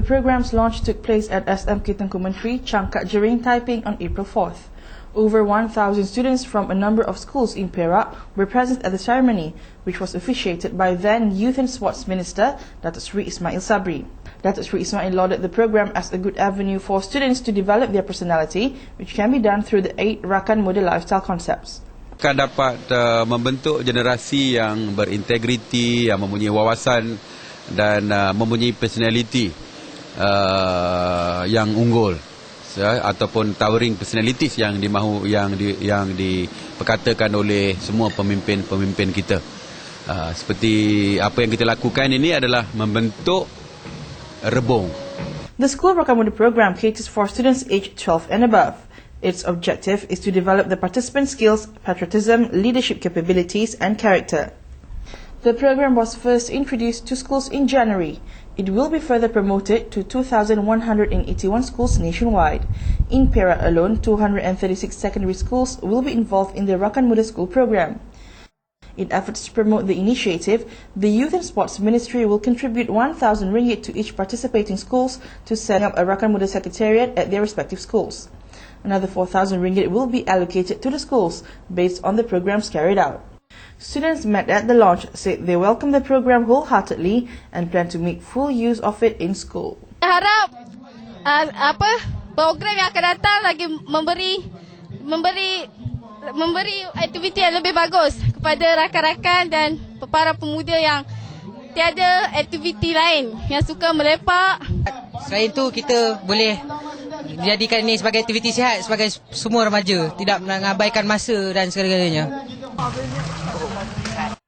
The program's launch took place at SMK Tengku Menteri, Changkat Jering, Taiping on April 4th. Over 1,000 students from a number of schools in Perak were present at the ceremony, which was officiated by then Youth and Sports Minister Datuk Sri Ismail Sabri. Datuk Sri Ismail lauded the program as a good avenue for students to develop their personality, which can be done through the eight Rakan Model Lifestyle concepts. akan dapat uh, membentuk generasi yang berintegriti, yang mempunyai wawasan dan uh, mempunyai personality uh, yang unggul ya, ataupun towering personalities yang dimahu yang di, yang diperkatakan oleh semua pemimpin-pemimpin kita. Uh, seperti apa yang kita lakukan ini adalah membentuk rebung The School Rakamuda program caters for students aged 12 and above. Its objective is to develop the participant skills, patriotism, leadership capabilities, and character. The program was first introduced to schools in January. It will be further promoted to 2,181 schools nationwide. In Perak alone, 236 secondary schools will be involved in the Rakan Muda School program. In efforts to promote the initiative, the Youth and Sports Ministry will contribute 1,000 ringgit to each participating schools to set up a Rakan Muda Secretariat at their respective schools. Another 4,000 ringgit will be allocated to the schools based on the programs carried out. Students met at the launch said they welcome the program wholeheartedly and plan to make full use of it in school. harap uh, apa program yang akan datang lagi memberi memberi memberi aktiviti yang lebih bagus kepada rakan-rakan dan para pemuda yang tiada aktiviti lain yang suka melepak Selain itu kita boleh jadikan ini sebagai aktiviti sihat sebagai semua remaja tidak mengabaikan masa dan segala-galanya. 大飞机